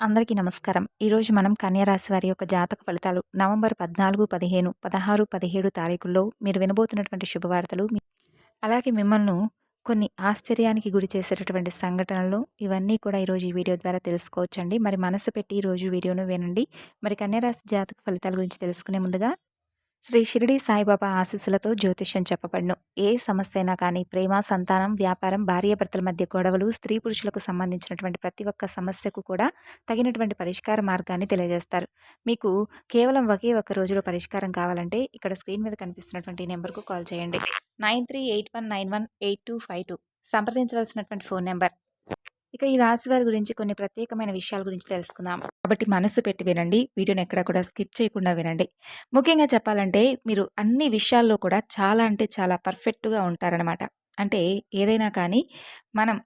అందరికీ నమస్కారం. ఈరోజు మనం కన్యారాశి వారి యొక్క జాతక ఫలితాలు నవంబర్ పద్నాలుగు పదిహేను పదహారు పదిహేడు తారీఖుల్లో మీరు వినబోతున్నటువంటి శుభవార్తలు అలాగే మిమ్మల్ని కొన్ని ఆశ్చర్యానికి గురి చేసేటటువంటి సంఘటనలు ఇవన్నీ కూడా ఈరోజు ఈ వీడియో ద్వారా తెలుసుకోవచ్చండి. మరి మనసు పెట్టి ఈరోజు వీడియోను వినండి. మరి కన్యారాశి జాతక ఫలితాల గురించి తెలుసుకునే ముందుగా శ్రీ షిరిడి సాయిబాబా ఆశీస్సులతో జ్యోతిష్యం చెప్పబడును. ఏ సమస్య అయినా కానీ ప్రేమ సంతానం వ్యాపారం భార్యాభర్తల మధ్య గొడవలు స్త్రీ పురుషులకు సంబంధించినటువంటి ప్రతి ఒక్క సమస్యకు కూడా తగినటువంటి పరిష్కార మార్గాన్ని తెలియజేస్తారు. మీకు కేవలం ఒకే ఒక్క రోజులో పరిష్కారం కావాలంటే ఇక్కడ స్క్రీన్ మీద కనిపిస్తున్నటువంటి నెంబర్కు కాల్ చేయండి. Nine three eight one nine one eight two five two. సంప్రదించవలసినటువంటి phone number ఇక ఈ రాశి వారి గురించి కొన్ని ప్రత్యేకమైన విషయాల గురించి తెలుసుకుందాం. కాబట్టి మనసు పెట్టి వినండి. వీడియోని ఎక్కడ కూడా స్కిప్ చేయకుండా వినండి. ముఖ్యంగా చెప్పాలంటే మీరు అన్ని విషయాల్లో కూడా చాలా అంటే చాలా పర్ఫెక్ట్గా ఉంటారనమాట అంటే ఏదైనా కానీ మనం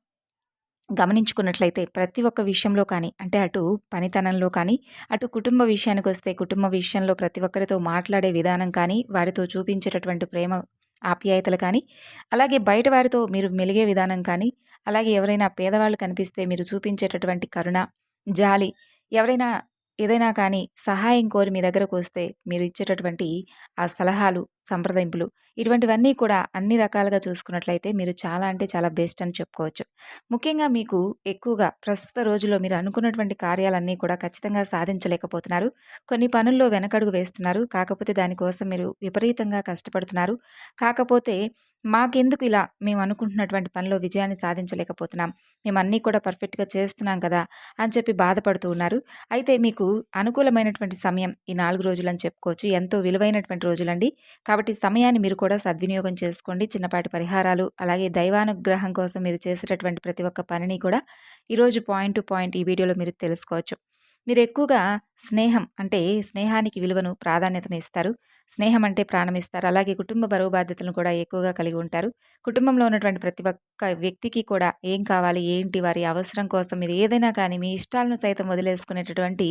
గమనించుకున్నట్లయితే ప్రతి ఒక్క విషయంలో కానీ అంటే అటు పనితనంలో కానీ అటు కుటుంబ విషయానికి వస్తే కుటుంబ విషయంలో ప్రతి ఒక్కరితో మాట్లాడే విధానం కానీ వారితో చూపించేటటువంటి ప్రేమ ఆప్యాయతలు కానీ అలాగే బయట వారితో మీరు మెలిగే విధానం కానీ అలాగే ఎవరైనా పేదవాళ్ళు కనిపిస్తే మీరు చూపించేటటువంటి కరుణ జాలి ఎవరైనా ఏదైనా కానీ సహాయం కోరి మీ దగ్గరకు వస్తే మీరు ఇచ్చేటటువంటి ఆ సలహాలు సంప్రదింపులు. ఇటువంటివన్నీ కూడా అన్ని రకాలుగా చూసుకున్నట్లయితే మీరు చాలా అంటే చాలా బెస్ట్ అని చెప్పుకోవచ్చు. ముఖ్యంగా మీకు ఎక్కువగా ప్రస్తుత రోజుల్లో మీరు అనుకున్నటువంటి కార్యాలన్నీ కూడా ఖచ్చితంగా సాధించలేకపోతున్నారు. కొన్ని పనుల్లో వెనకడుగు వేస్తున్నారు. కాకపోతే దానికోసం మీరు విపరీతంగా కష్టపడుతున్నారు. కాకపోతే మాకెందుకు ఇలా మేము అనుకుంటున్నటువంటి పనిలో విజయాన్ని సాధించలేకపోతున్నాం. మేము అన్నీ కూడా పర్ఫెక్ట్గా చేస్తున్నాం కదా అని చెప్పి బాధపడుతూ ఉన్నారు. అయితే మీకు అనుకూలమైనటువంటి సమయం ఈ నాలుగు రోజులు అని చెప్పుకోవచ్చు. ఎంతో విలువైనటువంటి రోజులండి. కాబట్టి సమయాన్ని మీరు కూడా సద్వినియోగం చేసుకోండి. చిన్నపాటి పరిహారాలు అలాగే దైవానుగ్రహం కోసం మీరు చేసేటటువంటి ప్రతి ఒక్క పనిని కూడా ఈరోజు పాయింట్ టు పాయింట్ ఈ వీడియోలో మీరు తెలుసుకోవచ్చు. మీరు ఎక్కువగా స్నేహం అంటే స్నేహానికి విలువను ప్రాధాన్యతను ఇస్తారు. స్నేహం అంటే ప్రాణం ఇస్తారు. అలాగే కుటుంబ బరువు బాధ్యతలను కూడా ఎక్కువగా కలిగి ఉంటారు. కుటుంబంలో ఉన్నటువంటి ప్రతి ఒక్క వ్యక్తికి కూడా ఏం కావాలి ఏంటి వారి అవసరం కోసం మీరు ఏదైనా కానీ మీ ఇష్టాలను సైతం వదిలేసుకునేటటువంటి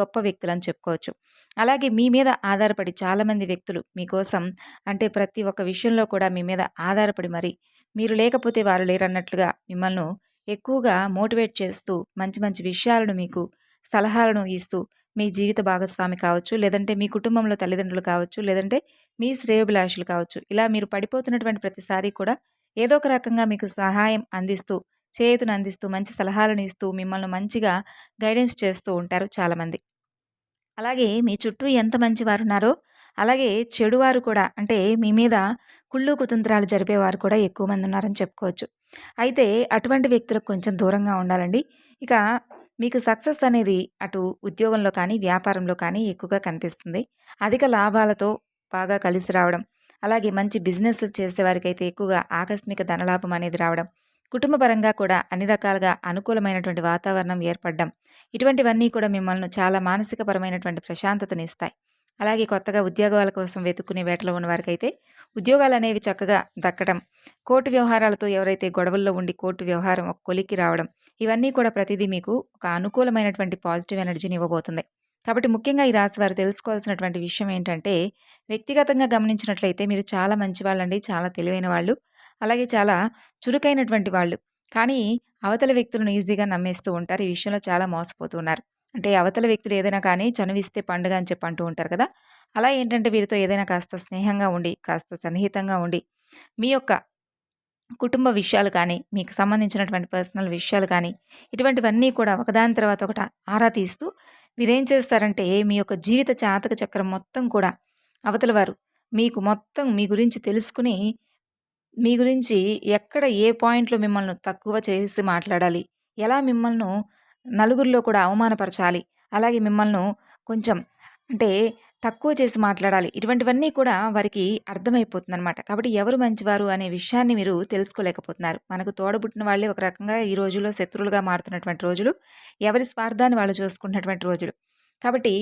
గొప్ప వ్యక్తులు అని చెప్పుకోవచ్చు. అలాగే మీ మీద ఆధారపడి చాలామంది వ్యక్తులు మీకోసం అంటే ప్రతి ఒక్క విషయంలో కూడా మీ మీద ఆధారపడి మరి మీరు లేకపోతే వారు లేరన్నట్లుగా మిమ్మల్ని ఎక్కువగా మోటివేట్ చేస్తూ మంచి మంచి విషయాలను మీకు సలహాలను ఇస్తూ మీ జీవిత భాగస్వామి కావచ్చు లేదంటే మీ కుటుంబంలో తల్లిదండ్రులు కావచ్చు లేదంటే మీ శ్రేయోభిలాషులు కావచ్చు. ఇలా మీరు పడిపోతున్నటువంటి ప్రతిసారి కూడా ఏదో ఒక రకంగా మీకు సహాయం అందిస్తూ చేతును అందిస్తూ మంచి సలహాలను ఇస్తూ మిమ్మల్ని మంచిగా గైడెన్స్ చేస్తూ ఉంటారు చాలామంది. అలాగే మీ చుట్టూ ఎంత మంచి వారు ఉన్నారో అలాగే చెడువారు కూడా అంటే మీ మీద కుళ్ళు కుతంత్రాలు జరిపేవారు కూడా ఎక్కువ మంది ఉన్నారని చెప్పుకోవచ్చు. అయితే అటువంటి వ్యక్తులకు కొంచెం దూరంగా ఉండాలండి. ఇక మీకు సక్సెస్ అనేది అటు ఉద్యోగంలో కానీ వ్యాపారంలో కానీ ఎక్కువగా కనిపిస్తుంది. అధిక లాభాలతో బాగా కలిసి రావడం అలాగే మంచి బిజినెస్లు చేసేవారికైతే ఎక్కువగా ఆకస్మిక ధనలాభం అనేది రావడం కుటుంబపరంగా కూడా అన్ని రకాలుగా అనుకూలమైనటువంటి వాతావరణం ఏర్పడడం ఇటువంటివన్నీ కూడా మిమ్మల్ని చాలా మానసికపరమైనటువంటి ప్రశాంతతని ఇస్తాయి అలాగే కొత్తగా ఉద్యోగాల కోసం వెతుక్కునే వేటలో ఉన్న వారికైతే ఉద్యోగాలు అనేవి చక్కగా దక్కడం కోర్టు వ్యవహారాలతో ఎవరైతే గొడవల్లో ఉండి కోర్టు వ్యవహారం ఒక కొలిక్కి రావడం ఇవన్నీ కూడా ప్రతిదీ మీకు ఒక అనుకూలమైనటువంటి పాజిటివ్ ఎనర్జీని ఇవ్వబోతుంది. కాబట్టి ముఖ్యంగా ఈ రాశి వారు తెలుసుకోవాల్సినటువంటి విషయం ఏంటంటే వ్యక్తిగతంగా గమనించినట్లయితే మీరు చాలా మంచి వాళ్ళండి చాలా తెలివైన వాళ్ళు అలాగే చాలా చురుకైనటువంటి వాళ్ళు. కానీ అవతల వ్యక్తులను ఈజీగా నమ్మేస్తూ ఉంటారు ఈ విషయంలో చాలా మోసపోతూ ఉన్నారు. అంటే అవతల వ్యక్తులు ఏదైనా కానీ చనువిస్తే పండుగ అని చెప్పి అంటూ ఉంటారు కదా! అలా ఏంటంటే వీరితో ఏదైనా కాస్త స్నేహంగా ఉండి కాస్త సన్నిహితంగా ఉండి మీ యొక్క కుటుంబ విషయాలు కానీ మీకు సంబంధించినటువంటి పర్సనల్ విషయాలు కానీ ఇటువంటివన్నీ కూడా ఒకదాని తర్వాత ఒకటి ఆరా తీస్తూ వీరేం చేస్తారంటే మీ యొక్క జీవిత జాతక చక్రం మొత్తం కూడా అవతల వారు మీకు మొత్తం మీ గురించి తెలుసుకుని మీ గురించి ఎక్కడ ఏ పాయింట్లో మిమ్మల్ని తక్కువ చేసి మాట్లాడాలి ఎలా మిమ్మల్ని నలుగురిలో కూడా అవమానపరచాలి. అలాగే మిమ్మల్ని కొంచెం అంటే తక్కువ చేసి మాట్లాడాలి. ఇటువంటివన్నీ కూడా వారికి అర్థమైపోతుంది అనమాట కాబట్టి ఎవరు మంచివారు అనే విషయాన్ని మీరు తెలుసుకోలేకపోతున్నారు. మనకు తోడబుట్టిన వాళ్ళే ఒక రకంగా ఈ రోజుల్లో శత్రువులుగా మారుతున్నటువంటి రోజులు. ఎవరి స్వార్థాన్ని వాళ్ళు చూసుకుంటున్నటువంటి రోజులు. కాబట్టి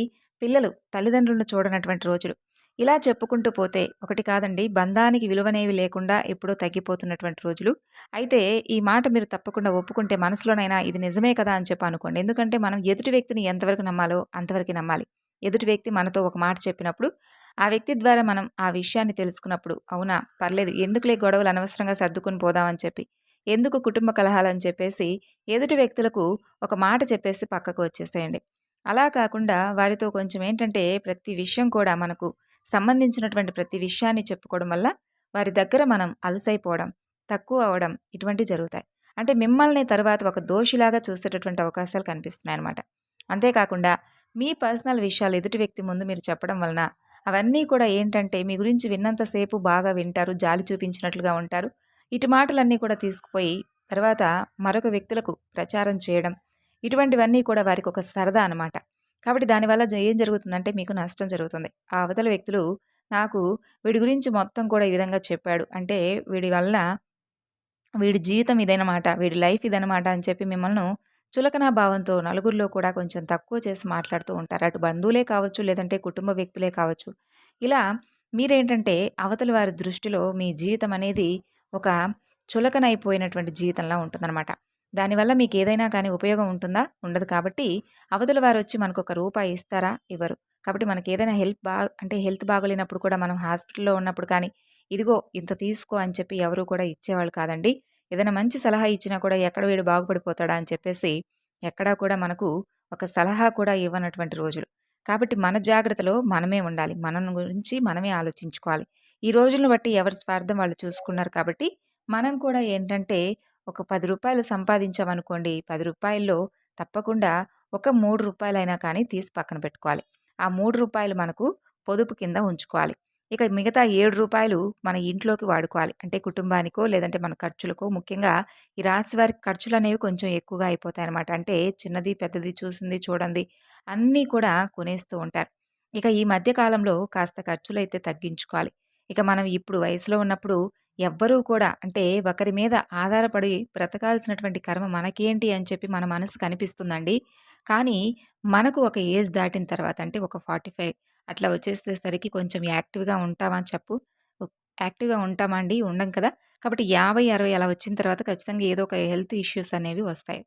పిల్లలు తల్లిదండ్రులను చూడనటువంటి రోజులు. ఇలా చెప్పుకుంటూ పోతే ఒకటి కాదండి బంధానికి విలువనేవి లేకుండా ఎప్పుడో తగ్గిపోతున్నటువంటి రోజులు. అయితే ఈ మాట మీరు తప్పకుండా ఒప్పుకుంటే మనసులోనైనా ఇది నిజమే కదా అని చెప్పి అనుకోండి. ఎందుకంటే మనం ఎదుటి వ్యక్తిని ఎంతవరకు నమ్మాలో అంతవరకు నమ్మాలి. ఎదుటి వ్యక్తి మనతో ఒక మాట చెప్పినప్పుడు ఆ వ్యక్తి ద్వారా మనం ఆ విషయాన్ని తెలుసుకున్నప్పుడు అవునా పర్లేదు ఎందుకులే గొడవలు అనవసరంగా సర్దుకొని పోదామని చెప్పి ఎందుకు కుటుంబ కలహాలని చెప్పేసి ఎదుటి వ్యక్తులకు ఒక మాట చెప్పేసి పక్కకు వచ్చేసేయండి. అలా కాకుండా వారితో కొంచెం ఏంటంటే ప్రతి విషయం కూడా మనకు సంబంధించినటువంటి ప్రతి విషయాన్ని చెప్పుకోవడం వల్ల వారి దగ్గర మనం అలసైపోవడం తక్కువ అవడం ఇటువంటివి జరుగుతాయి. అంటే మిమ్మల్ని తర్వాత ఒక దోషిలాగా చూసేటటువంటి అవకాశాలు కనిపిస్తున్నాయి అనమాట అంతేకాకుండా మీ పర్సనల్ విషయాలు ఎదుటి వ్యక్తి ముందు మీరు చెప్పడం వలన అవన్నీ కూడా ఏంటంటే మీ గురించి విన్నంతసేపు బాగా వింటారు జాలి చూపించినట్లుగా ఉంటారు. ఇటు మాటలన్నీ కూడా తీసుకుపోయి తర్వాత మరొక వ్యక్తులకు ప్రచారం చేయడం ఇటువంటివన్నీ కూడా వారికి ఒక సరదా అనమాట కాబట్టి దానివల్ల ఏం జరుగుతుందంటే మీకు నష్టం జరుగుతుంది. ఆ అవతల వ్యక్తులు నాకు వీడి గురించి మొత్తం కూడా ఈ విధంగా చెప్పాడు. అంటే వీడి వల్ల వీడి జీవితం ఇదనమాట వీడి లైఫ్ ఇదనమాట అని చెప్పి మిమ్మల్ని చులకన భావంతో నలుగురిలో కూడా కొంచెం తక్కువ చేసి మాట్లాడుతూ ఉంటారు. అటు బంధువులే కావచ్చు లేదంటే కుటుంబ వ్యక్తులే కావచ్చు. ఇలా మీరేంటంటే అవతల వారి దృష్టిలో మీ జీవితం అనేది ఒక చులకనైపోయినటువంటి జీవితంలా ఉంటుందన్నమాట. దానివల్ల మీకు ఏదైనా కానీ ఉపయోగం ఉంటుందా? ఉండదు కాబట్టి అవతల వారు వచ్చి మనకు ఒక రూపాయి ఇస్తారా? ఇవ్వరు. కాబట్టి మనకి ఏదైనా హెల్ప్ బా అంటే హెల్త్ బాగోలేనప్పుడు కూడా మనం హాస్పిటల్లో ఉన్నప్పుడు కానీ ఇదిగో ఇంత తీసుకో అని చెప్పి ఎవరు కూడా ఇచ్చేవాళ్ళు కాదండి. ఏదైనా మంచి సలహా ఇచ్చినా కూడా ఎక్కడ వీడు బాగుపడిపోతాడా అని చెప్పేసి ఎక్కడా కూడా మనకు ఒక సలహా కూడా ఇవ్వనటువంటి రోజులు. కాబట్టి మన జాగ్రత్తలో మనమే ఉండాలి. మన గురించి మనమే ఆలోచించుకోవాలి. ఈ రోజులను బట్టి ఎవరి స్వార్థం వాళ్ళు చూసుకున్నారు కాబట్టి మనం కూడా ఏంటంటే ఒక పది రూపాయలు సంపాదించామనుకోండి పది రూపాయల్లో తప్పకుండా ఒక మూడు రూపాయలైనా కానీ తీసి పక్కన పెట్టుకోవాలి. ఆ మూడు రూపాయలు మనకు పొదుపు కింద ఉంచుకోవాలి. ఇక మిగతా ఏడు రూపాయలు మన ఇంట్లోకి వాడుకోవాలి. అంటే కుటుంబానికో లేదంటే మన ఖర్చులకో. ముఖ్యంగా ఈ రాశి వారికి ఖర్చులు అనేవి కొంచెం ఎక్కువగా అయిపోతాయి అనమాట అంటే చిన్నది పెద్దది చూసింది చూడండి అన్నీ కూడా కొనేస్తూ ఉంటారు. ఇక ఈ మధ్య కాలంలో కాస్త ఖర్చులు అయితే తగ్గించుకోవాలి. ఇక మనం ఇప్పుడు వయసులో ఉన్నప్పుడు ఎవ్వరూ కూడా అంటే ఒకరి మీద ఆధారపడి బ్రతకాల్సినటువంటి కర్మ మనకేంటి అని చెప్పి మన మనసు కనిపిస్తుందండి. కానీ మనకు ఒక ఏజ్ దాటిన తర్వాత అంటే ఒక ఫార్టీ ఫైవ్ అట్లా వచ్చేసేసరికి కొంచెం యాక్టివ్గా ఉంటామని చెప్పు. యాక్టివ్గా ఉంటామండి ఉండం కదా. కాబట్టి యాభై అరవై అలా వచ్చిన తర్వాత ఖచ్చితంగా ఏదో ఒక హెల్త్ ఇష్యూస్ అనేవి వస్తాయి.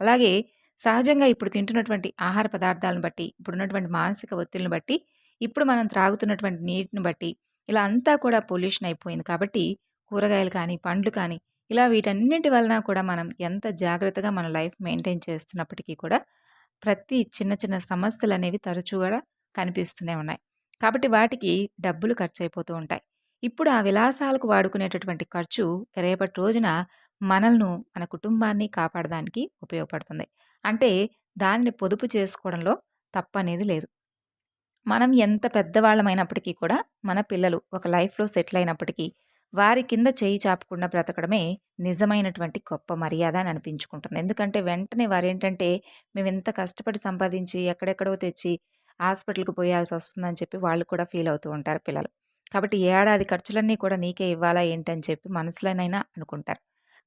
అలాగే సహజంగా ఇప్పుడు తింటున్నటువంటి ఆహార పదార్థాలను బట్టి ఇప్పుడున్నటువంటి మానసిక ఒత్తిడిని బట్టి ఇప్పుడు మనం త్రాగుతున్నటువంటి నీటిని బట్టి ఇలా అంతా కూడా పొల్యూషన్ అయిపోయింది. కాబట్టి కూరగాయలు కానీ పండ్లు కానీ ఇలా వీటన్నిటి వలన కూడా మనం ఎంత జాగ్రత్తగా మన లైఫ్ మెయింటైన్ చేస్తున్నప్పటికీ కూడా ప్రతి చిన్న చిన్న సమస్యలు అనేవి తరచుగా కనిపిస్తూనే ఉన్నాయి. కాబట్టి వాటికి డబ్బులు ఖర్చు అయిపోతూ ఉంటాయి. ఇప్పుడు ఆ విలాసాలకు వాడుకునేటటువంటి ఖర్చు రేపటి రోజున మనల్ని మన కుటుంబాన్ని కాపాడడానికి ఉపయోగపడుతుంది. అంటే దానిని పొదుపు చేసుకోవడంలో తప్పనేది లేదు. మనం ఎంత పెద్దవాళ్ళమైనప్పటికీ కూడా మన పిల్లలు ఒక లైఫ్లో సెటిల్ అయినప్పటికీ వారి కింద చేయి చాపకుండా బ్రతకడమే నిజమైనటువంటి గొప్ప మర్యాద అని అనిపించుకుంటుంది. ఎందుకంటే వెంటనే వారు ఏంటంటే మేము ఎంత కష్టపడి సంపాదించి ఎక్కడెక్కడో తెచ్చి హాస్పిటల్కి పోయాల్సి వస్తుందని చెప్పి వాళ్ళు కూడా ఫీల్ అవుతూ ఉంటారు పిల్లలు. కాబట్టి ఏడాది ఖర్చులన్నీ కూడా నీకే ఇవ్వాలా ఏంటని చెప్పి మనసులోనైనా అనుకుంటారు.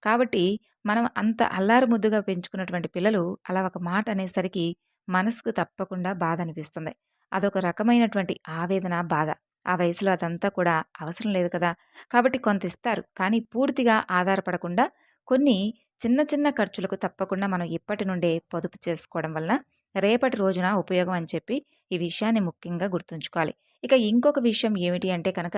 కాబట్టి మనం అంత అల్లారు ముద్దుగా పెంచుకున్నటువంటి పిల్లలు అలా ఒక మాట అనేసరికి మనసుకు తప్పకుండా బాధ అనిపిస్తుంది. అదొక రకమైనటువంటి ఆవేదన బాధ. ఆ వయసులో అదంతా కూడా అవసరం లేదు కదా! కాబట్టి కొంత ఇస్తారు కానీ పూర్తిగా ఆధారపడకుండా కొన్ని చిన్న చిన్న ఖర్చులకు తప్పకుండా మనం ఇప్పటి నుండే పొదుపు చేసుకోవడం వలన రేపటి రోజున ఉపయోగం అని చెప్పి ఈ విషయాన్ని ముఖ్యంగా గుర్తుంచుకోవాలి. ఇక ఇంకొక విషయం ఏమిటి అంటే కనుక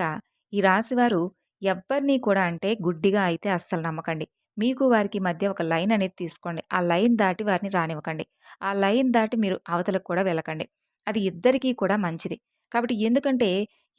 ఈ రాశివారు ఎవ్వరినీ కూడా అంటే గుడ్డిగా అయితే అస్సలు నమ్మకండి. మీకు వారికి మధ్య ఒక లైన్ అనేది తీసుకోండి. ఆ లైన్ దాటి వారిని రానివ్వకండి. ఆ లైన్ దాటి మీరు అవతలకు కూడా వెళ్ళకండి. అది ఇద్దరికీ కూడా మంచిది. కాబట్టి ఎందుకంటే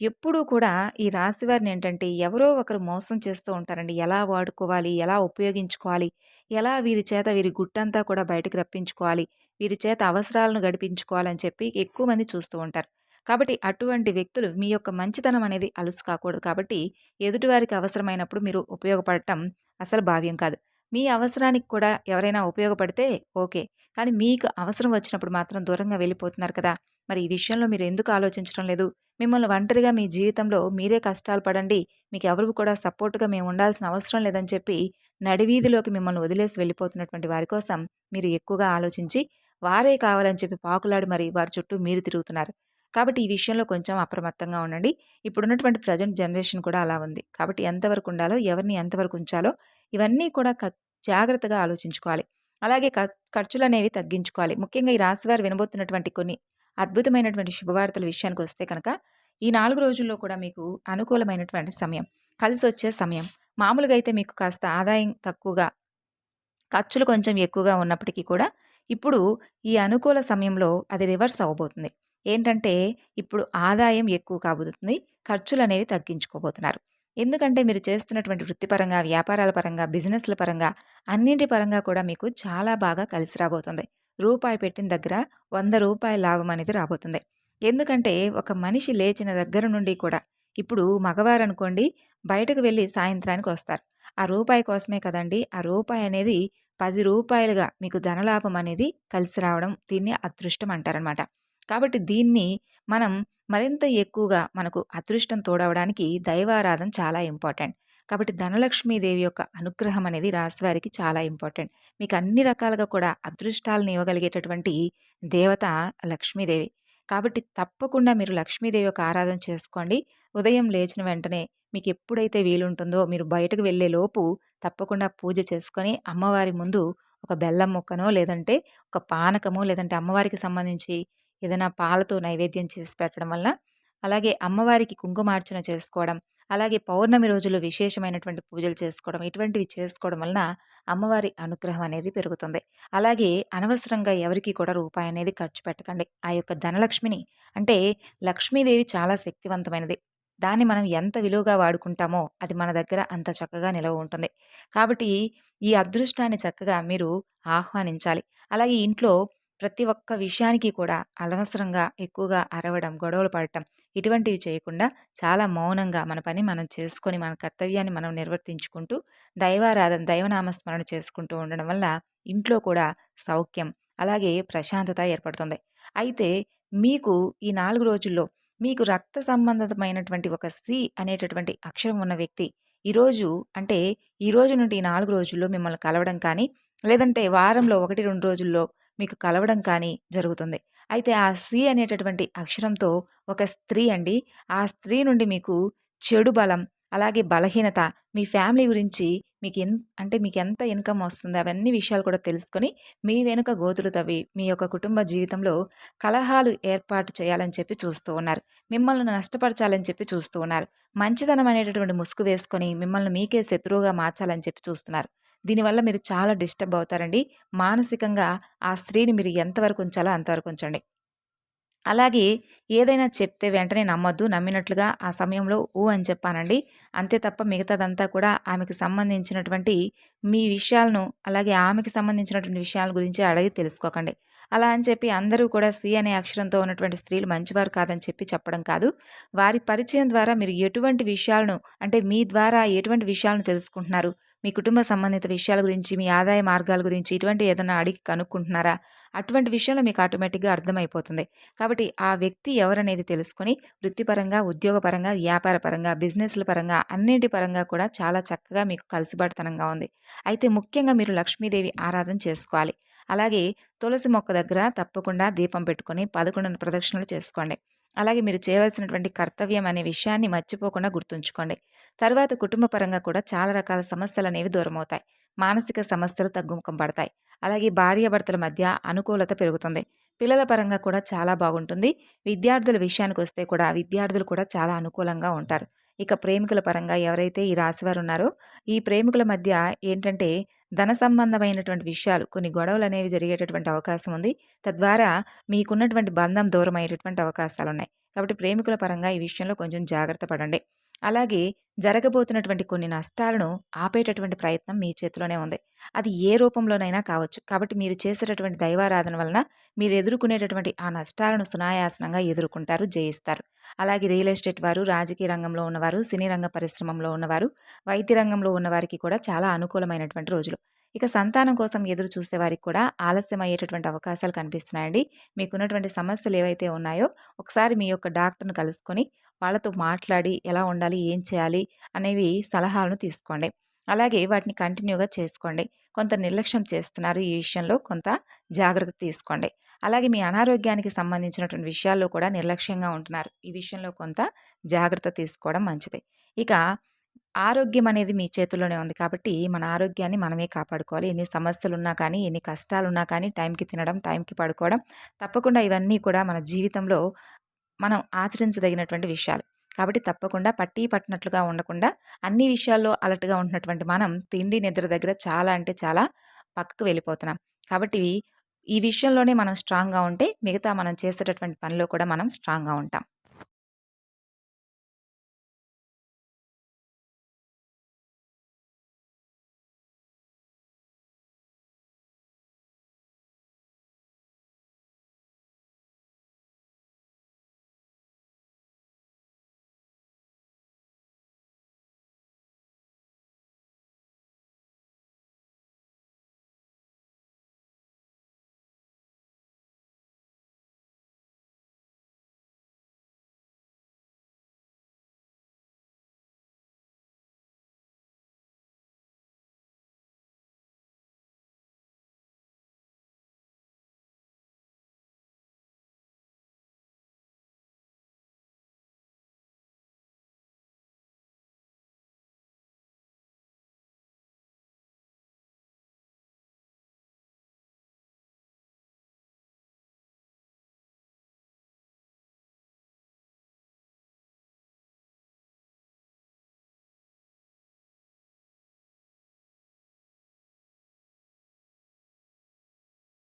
ఎప్పుడూ కూడా ఈ రాశి వారిని ఏంటంటే ఎవరో ఒకరు మోసం చేస్తూ ఉంటారండి. ఎలా వాడుకోవాలి? ఎలా ఉపయోగించుకోవాలి? ఎలా వీరి చేత వీరి గుట్టంతా కూడా బయటకు రప్పించుకోవాలి? వీరి చేత అవసరాలను గడిపించుకోవాలని చెప్పి ఎక్కువ మంది చూస్తూ ఉంటారు. కాబట్టి అటువంటి వ్యక్తులు మీ యొక్క మంచితనం అనేది అలుసు కాకూడదు. కాబట్టి ఎదుటివారికి అవసరమైనప్పుడు మీరు ఉపయోగపడటం అసలు భావ్యం కాదు. మీ అవసరానికి కూడా ఎవరైనా ఉపయోగపడితే ఓకే. కానీ మీకు అవసరం వచ్చినప్పుడు మాత్రం దూరంగా వెళ్ళిపోతున్నారు కదా. మరి ఈ విషయంలో మీరు ఎందుకు ఆలోచించడం లేదు? మిమ్మల్ని ఒంటరిగా మీ జీవితంలో మీరే కష్టాలు పడండి. మీకు ఎవరు కూడా సపోర్ట్గా మేము ఉండాల్సిన అవసరం లేదని చెప్పి నడివీధిలోకి మిమ్మల్ని వదిలేసి వెళ్ళిపోతున్నటువంటి వారి కోసం మీరు ఎక్కువగా ఆలోచించి వారే కావాలని చెప్పి పాకులాడి మరి వారి చుట్టూ మీరు తిరుగుతున్నారు. కాబట్టి ఈ విషయంలో కొంచెం అప్రమత్తంగా ఉండండి. ఇప్పుడున్నటువంటి ప్రజెంట్ జనరేషన్ కూడా అలా ఉంది. కాబట్టి ఎంతవరకు ఉండాలో ఎవరిని ఎంతవరకు ఉంచాలో ఇవన్నీ కూడా జాగ్రత్తగా ఆలోచించుకోవాలి. అలాగే ఖర్చులు అనేవి తగ్గించుకోవాలి. ముఖ్యంగా ఈ రాశివారు వినబోతున్నటువంటి కొన్ని అద్భుతమైనటువంటి శుభవార్తల విషయానికి వస్తే కనుక ఈ నాలుగు రోజుల్లో కూడా మీకు అనుకూలమైనటువంటి సమయం కలిసి వచ్చే సమయం. మామూలుగా అయితే మీకు కాస్త ఆదాయం తక్కువగా ఖర్చులు కొంచెం ఎక్కువగా ఉన్నప్పటికీ కూడా ఇప్పుడు ఈ అనుకూల సమయంలో అది రివర్స్ అవ్వబోతుంది. ఏంటంటే ఇప్పుడు ఆదాయం ఎక్కువ కాబోతుంది ఖర్చులు అనేవి తగ్గించుకోబోతున్నారు. ఎందుకంటే మీరు చేస్తున్నటువంటి వృత్తిపరంగా వ్యాపారాల పరంగా బిజినెస్ల పరంగా అన్నింటి పరంగా కూడా మీకు చాలా బాగా కలిసి రాబోతుంది. రూపాయి పెట్టిన దగ్గర వంద రూపాయల లాభం అనేది రాబోతుంది. ఎందుకంటే ఒక మనిషి లేచిన దగ్గర నుండి కూడా ఇప్పుడు మగవారు అనుకోండి బయటకు వెళ్ళి సాయంత్రానికి వస్తారు. ఆ రూపాయి కోసమే కదండి ఆ రూపాయి అనేది పది రూపాయలుగా మీకు ధనలాభం అనేది కలిసి రావడం దీన్ని అదృష్టం అంటారనమాట కాబట్టి దీన్ని మనం మరింత ఎక్కువగా మనకు అదృష్టం తోడవడానికి దైవారాధన చాలా ఇంపార్టెంట్. కాబట్టి ధనలక్ష్మీదేవి యొక్క అనుగ్రహం అనేది రాశివారికి చాలా ఇంపార్టెంట్. మీకు అన్ని రకాలుగా కూడా అదృష్టాలను ఇవ్వగలిగేటటువంటి దేవత లక్ష్మీదేవి. కాబట్టి తప్పకుండా మీరు లక్ష్మీదేవి యొక్క ఆరాధన చేసుకోండి. ఉదయం లేచిన వెంటనే మీకు ఎప్పుడైతే వీలుంటుందో మీరు బయటకు వెళ్ళే లోపు తప్పకుండా పూజ చేసుకొని అమ్మవారి ముందు ఒక బెల్లం ముక్కనో లేదంటే ఒక పానకమో లేదంటే అమ్మవారికి సంబంధించి ఏదైనా పాలతో నైవేద్యం చేసి పెట్టడం వల్ల అలాగే అమ్మవారికి కుంకుమార్చన చేసుకోవడం అలాగే పౌర్ణమి రోజుల్లో విశేషమైనటువంటి పూజలు చేసుకోవడం ఇటువంటివి చేసుకోవడం వలన అమ్మవారి అనుగ్రహం అనేది పెరుగుతుంది. అలాగే అనవసరంగా ఎవరికి కూడా రూపాయి అనేది ఖర్చు పెట్టకండి. ఆ యొక్క ధనలక్ష్మిని అంటే లక్ష్మీదేవి చాలా శక్తివంతమైనది. దాన్ని మనం ఎంత విలువగా వాడుకుంటామో అది మన దగ్గర అంత చక్కగా నిలవ ఉంటుంది. కాబట్టి ఈ అదృష్టాన్ని చక్కగా మీరు ఆహ్వానించాలి. అలాగే ఇంట్లో ప్రతి ఒక్క విషయానికి కూడా అనవసరంగా ఎక్కువగా అరవడం గొడవలు పడటం ఇటువంటివి చేయకుండా చాలా మౌనంగా మన పని మనం చేసుకొని మన కర్తవ్యాన్ని మనం నిర్వర్తించుకుంటూ దైవారాధన దైవనామస్మరణ చేసుకుంటూ ఉండడం వల్ల ఇంట్లో కూడా సౌఖ్యం అలాగే ప్రశాంతత ఏర్పడుతుంది. అయితే మీకు ఈ నాలుగు రోజుల్లో మీకు రక్త సంబంధితమైనటువంటి ఒక సి అనేటటువంటి అక్షరం ఉన్న వ్యక్తి ఈరోజు అంటే ఈ రోజు నుండి ఈ నాలుగు రోజుల్లో మిమ్మల్ని కలవడం కానీ లేదంటే వారంలో ఒకటి రెండు రోజుల్లో మీకు కలవడం కానీ జరుగుతుంది. అయితే ఆ సి అనేటటువంటి అక్షరంతో ఒక స్త్రీ అండి ఆ స్త్రీ నుండి మీకు చెడు బలం అలాగే బలహీనత మీ ఫ్యామిలీ గురించి మీకు ఎన్ అంటే మీకు ఎంత ఇన్కమ్ వస్తుంది అవన్నీ విషయాలు కూడా తెలుసుకొని మీ వెనుక గోతులు తవ్వి మీ యొక్క కుటుంబ జీవితంలో కలహాలు ఏర్పాటు చేయాలని చెప్పి చూస్తూ ఉన్నారు. మిమ్మల్ని నష్టపరచాలని చెప్పి చూస్తూ ఉన్నారు. మంచితనం అనేటటువంటి ముసుగు వేసుకొని మిమ్మల్ని మీకే శత్రువుగా మార్చాలని చెప్పి చూస్తున్నారు. దీనివల్ల మీరు చాలా డిస్టర్బ్ అవుతారండి. మానసికంగా ఆ స్త్రీని మీరు ఎంతవరకు ఉంచాలో అంతవరకు ఉంచండి. అలాగే ఏదైనా చెప్తే వెంటనే నమ్మొద్దు. నమ్మినట్లుగా ఆ సమయంలో ఊ అని చెప్పానండి. అంతే తప్ప మిగతాదంతా కూడా ఆమెకు సంబంధించినటువంటి మీ విషయాలను అలాగే ఆమెకి సంబంధించినటువంటి విషయాల గురించి అడిగి తెలుసుకోకండి. అలా అని చెప్పి అందరూ కూడా సి అనే అక్షరంతో ఉన్నటువంటి స్త్రీలు మంచివారు కాదని చెప్పి చెప్పడం కాదు. వారి పరిచయం ద్వారా మీరు ఎటువంటి విషయాలను అంటే మీ ద్వారా ఎటువంటి విషయాలను తెలుసుకుంటున్నారు? మీ కుటుంబ సంబంధిత విషయాల గురించి మీ ఆదాయ మార్గాల గురించి ఇటువంటి ఏదైనా అడిగి కనుక్కుంటున్నారా? అటువంటి విషయంలో మీకు ఆటోమేటిక్గా అర్థమైపోతుంది. కాబట్టి ఆ వ్యక్తి ఎవరనేది తెలుసుకొని వృత్తిపరంగా ఉద్యోగపరంగా వ్యాపార పరంగా బిజినెస్ల పరంగా అన్నింటి పరంగా కూడా చాలా చక్కగా మీకు కలిసిబడతనంగా ఉంది. అయితే ముఖ్యంగా మీరు లక్ష్మీదేవి ఆరాధన చేసుకోవాలి. అలాగే తులసి మొక్క దగ్గర తప్పకుండా దీపం పెట్టుకొని పదకొండు ప్రదక్షిణలు చేసుకోండి. అలాగే మీరు చేయవలసినటువంటి కర్తవ్యం అనే విషయాన్ని మర్చిపోకుండా గుర్తుంచుకోండి. తర్వాత కుటుంబ పరంగా కూడా చాలా రకాల సమస్యలు అనేవి దూరమవుతాయి. మానసిక సమస్యలు తగ్గుముఖం పడతాయి. అలాగే భార్యాభర్తల మధ్య అనుకూలత పెరుగుతుంది. పిల్లల పరంగా కూడా చాలా బాగుంటుంది. విద్యార్థుల విషయానికి వస్తే కూడా విద్యార్థులు కూడా చాలా అనుకూలంగా ఉంటారు. ఇక ప్రేమికుల పరంగా ఎవరైతే ఈ రాశివారు ఉన్నారో ఈ ప్రేమికుల మధ్య ఏంటంటే ధన సంబంధమైనటువంటి విషయాలు కొన్ని గొడవలు అనేవి జరిగేటటువంటి అవకాశం ఉంది. తద్వారా మీకున్నటువంటి బంధం దూరం అయ్యేటటువంటి అవకాశాలు ఉన్నాయి కాబట్టి ప్రేమికుల పరంగా ఈ విషయంలో కొంచెం జాగ్రత్త పడండి. అలాగే జరగబోతున్నటువంటి కొన్ని నష్టాలను ఆపేటటువంటి ప్రయత్నం మీ చేతిలోనే ఉంది. అది ఏ రూపంలోనైనా కావచ్చు. కాబట్టి మీరు చేసేటటువంటి దైవారాధన వలన మీరు ఎదుర్కొనేటటువంటి ఆ నష్టాలను సునాయాసనంగా ఎదుర్కొంటారు జయిస్తారు. అలాగే రియల్ ఎస్టేట్ వారు రాజకీయ రంగంలో ఉన్నవారు సినీ రంగ పరిశ్రమలో ఉన్నవారు వైద్య రంగంలో ఉన్నవారికి కూడా చాలా అనుకూలమైనటువంటి రోజులు. ఇక సంతానం కోసం ఎదురు చూసే వారికి కూడా ఆలస్యం అయ్యేటటువంటి అవకాశాలు కనిపిస్తున్నాయండి. మీకున్నటువంటి సమస్యలు ఏవైతే ఉన్నాయో ఒకసారి మీ యొక్క డాక్టర్ను కలుసుకొని వాళ్ళతో మాట్లాడి ఎలా ఉండాలి ఏం చేయాలి అనేవి సలహాలను తీసుకోండి. అలాగే వాటిని కంటిన్యూగా చేసుకోండి. కొంత నిర్లక్ష్యం చేస్తున్నారు ఈ విషయంలో కొంత జాగ్రత్త తీసుకోండి. అలాగే మీ అనారోగ్యానికి సంబంధించినటువంటి విషయాల్లో కూడా నిర్లక్ష్యంగా ఉంటున్నారు. ఈ విషయంలో కొంత జాగ్రత్త తీసుకోవడం మంచిది. ఇక ఆరోగ్యం అనేది మీ చేతుల్లోనే ఉంది కాబట్టి మన ఆరోగ్యాన్ని మనమే కాపాడుకోవాలి. ఎన్ని సమస్యలు ఉన్నా కానీ ఎన్ని కష్టాలు ఉన్నా కానీ టైంకి తినడం టైంకి పడుకోవడం తప్పకుండా ఇవన్నీ కూడా మన జీవితంలో మనం ఆచరించదగినటువంటి విషయాలు. కాబట్టి తప్పకుండా పట్టి పట్టినట్లుగా ఉండకుండా అన్ని విషయాల్లో అలర్ట్గా ఉంటున్నటువంటి మనం తిండి నిద్ర దగ్గర చాలా అంటే చాలా పక్కకు వెళ్ళిపోతున్నాం. కాబట్టి ఈ విషయంలోనే మనం స్ట్రాంగ్గా ఉంటే మిగతా మనం చేసేటటువంటి పనిలో కూడా మనం స్ట్రాంగ్గా ఉంటాం.